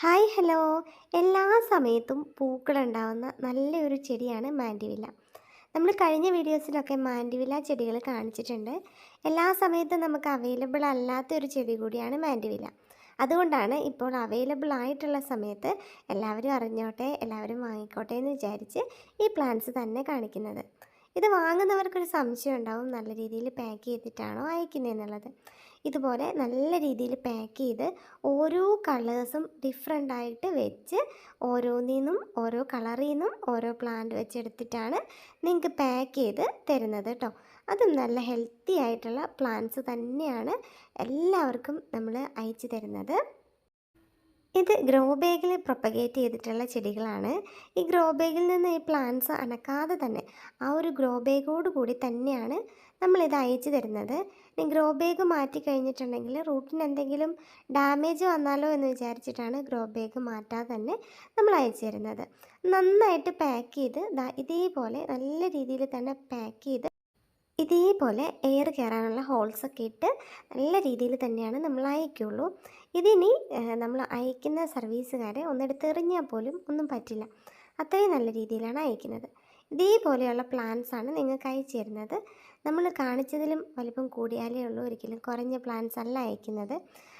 Hi hello. എല്ലാ സമയത്തും പൂക്കളുണ്ടാവുന്ന നല്ലൊരു ചെടിയാണ് മാൻഡിവില്ല നമ്മൾ കഴിഞ്ഞ വീഡിയോസിലൊക്കെ മാൻഡിവില്ല ചെടികൾ കാണിച്ചിട്ടുണ്ട്. എല്ലാ സമയത്തും നമുക്ക് അവൈലബിൾ അല്ലാത്ത ഒരു ചെടി കൂടിയാണ് മാൻഡിവില്ല അതുകൊണ്ടാണ് ഇപ്പോൾ അവൈലബിൾ ആയിട്ടുള്ള സമയത്ത് എല്ലാവരും അറിഞ്ഞോട്ടെ എല്ലാവരും വാങ്ങിക്കോട്ടെ എന്ന് വിചാരിച്ച് ഈ പ്ലാന്റ്സ് തന്നെ കാണിക്കുന്നത്. ഇത് വാങ്ങുന്നവർക്കൊരു സംശയം ഉണ്ടാവും. നല്ല രീതിയിൽ പാക്ക് ചെയ്തിട്ടാണോ അയക്കുന്നതെന്നുള്ളത് ഇതുപോലെ നല്ല രീതിയിൽ പാക്ക് ചെയ്ത് ഓരോ കളേഴ്സും ഡിഫറെന്റ് ആയിട്ട് വെച്ച് ഓരോന്നിന്നും ഓരോ കളറിൽ നിന്നും ഓരോ പ്ലാന്റ് വെച്ചെടുത്തിട്ടാണ് നിങ്ങൾക്ക് പാക്ക് ചെയ്ത് തരുന്നത് കേട്ടോ അതും നല്ല ഹെൽത്തി ആയിട്ടുള്ള പ്ലാന്റ്സ് തന്നെയാണ് എല്ലാവർക്കും നമ്മൾ അയച്ചു തരുന്നത്. ഇത് ഗ്രോ ബാഗിൽ പ്രൊപ്പഗേറ്റ് ചെയ്തിട്ടുള്ള ചെടികളാണ്. ഈ ഗ്രോ ബാഗിൽ നിന്ന് ഈ പ്ലാന്റ്സ് അനക്കാതെ തന്നെ ആ ഒരു ഗ്രോ ബാഗോട് കൂടി തന്നെയാണ് നമ്മളിത് അയച്ചു തരുന്നത്. ഇനി ഗ്രോ ബാഗ് മാറ്റി കഴിഞ്ഞിട്ടുണ്ടെങ്കിൽ റൂട്ടിന് എന്തെങ്കിലും ഡാമേജ് വന്നാലോ എന്ന് വിചാരിച്ചിട്ടാണ് ഗ്രോ ബാഗ് മാറ്റാതെ തന്നെ നമ്മൾ അയച്ചു തരുന്നത്. നന്നായിട്ട് പാക്ക് ചെയ്ത് ഇതേപോലെ നല്ല രീതിയിൽ തന്നെ പാക്ക് ചെയ്ത് ഇതേപോലെ എയർ കയറാനുള്ള ഹോൾസൊക്കെ ഇട്ട് നല്ല രീതിയിൽ തന്നെയാണ് നമ്മൾ അയക്കുള്ളൂ. ഇതിനി നമ്മൾ അയക്കുന്ന സർവീസുകാരെ ഒന്നെടുത്ത് എറിഞ്ഞാൽ പോലും ഒന്നും പറ്റില്ല. അത്രയും നല്ല രീതിയിലാണ് അയക്കുന്നത്. ഇതേപോലെയുള്ള പ്ലാൻസ് ആണ് നിങ്ങൾക്ക് അയച്ചു തരുന്നത്. നമ്മൾ കാണിച്ചതിലും വലിപ്പം കൂടിയാലേ ഉള്ളൂ ഒരിക്കലും കുറഞ്ഞ പ്ലാൻസ് അല്ല അയക്കുന്നത്.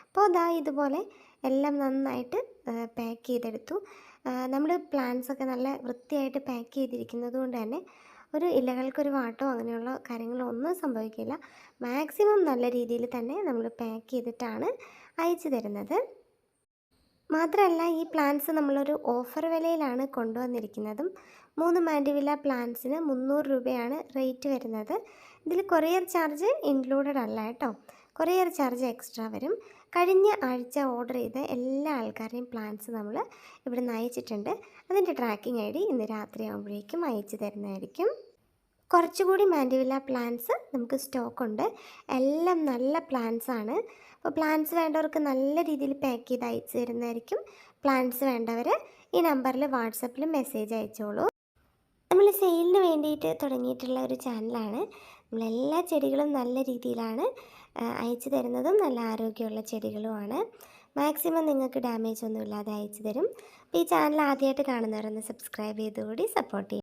അപ്പോൾ അതാ ഇതുപോലെ എല്ലാം നന്നായിട്ട് പാക്ക് ചെയ്തെടുത്തു. നമ്മൾ പ്ലാൻസൊക്കെ നല്ല വൃത്തിയായിട്ട് പാക്ക് ചെയ്തിരിക്കുന്നത് കൊണ്ട് തന്നെ ഒരു ഇലകൾക്കൊരു വാട്ടോ അങ്ങനെയുള്ള കാര്യങ്ങളോ ഒന്നും സംഭവിക്കില്ല. മാക്സിമം നല്ല രീതിയിൽ തന്നെ നമ്മൾ പാക്ക് ചെയ്തിട്ടാണ് അയച്ചു തരുന്നത്. മാത്രമല്ല ഈ പ്ലാന്റ്സ് നമ്മളൊരു ഓഫർ വിലയിലാണ് കൊണ്ടുവന്നിരിക്കുന്നതും. മൂന്ന് മാൻഡിവില പ്ലാന്റ്സിന് മുന്നൂറ് രൂപയാണ് റേറ്റ് വരുന്നത്. ഇതിൽ കൊറിയർ ചാർജ് ഇൻക്ലൂഡഡ് അല്ല കേട്ടോ. കൊറിയർ ചാർജ് എക്സ്ട്രാ വരും. കഴിഞ്ഞ ആഴ്ച ഓർഡർ ചെയ്ത എല്ലാ ആൾക്കാരുടെയും പ്ലാൻസ് നമ്മൾ ഇവിടെ നിന്ന് അയച്ചിട്ടുണ്ട് അതിന്റെ ട്രാക്കിംഗ് ഐ ഡി ഇന്ന് രാത്രി ആകുമ്പോഴേക്കും അയച്ചു തരുന്നതായിരിക്കും. കുറച്ചുകൂടി മാൻഡിവില്ല പ്ലാന്റ്സ് നമുക്ക് സ്റ്റോക്കുണ്ട്. എല്ലാം നല്ല പ്ലാന്റ്സ് ആണ്. അപ്പോൾ പ്ലാന്റ്സ് വേണ്ടവർക്ക് നല്ല രീതിയിൽ പാക്ക് ചെയ്ത് അയച്ചു തരുന്നതായിരിക്കും. പ്ലാന്റ്സ് വേണ്ടവർ ഈ നമ്പറിൽ വാട്സപ്പിൽ മെസ്സേജ് അയച്ചോളൂ. നമ്മൾ സെയിലിന് വേണ്ടിയിട്ട് തുടങ്ങിയിട്ടുള്ള ഒരു ചാനലാണ്. നമ്മളെല്ലാ ചെടികളും നല്ല രീതിയിലാണ് അയച്ചു തരുന്നതും നല്ല ആരോഗ്യമുള്ള ചെടികളുമാണ്. മാക്സിമം നിങ്ങൾക്ക് ഡാമേജ് ഒന്നും ഇല്ലാതെ അയച്ചു തരും. അപ്പോൾ ഈ ചാനൽ ആദ്യമായിട്ട് കാണുന്നവരൊന്ന് സബ്സ്ക്രൈബ് ചെയ്തുകൂടി സപ്പോർട്ട് ചെയ്യും.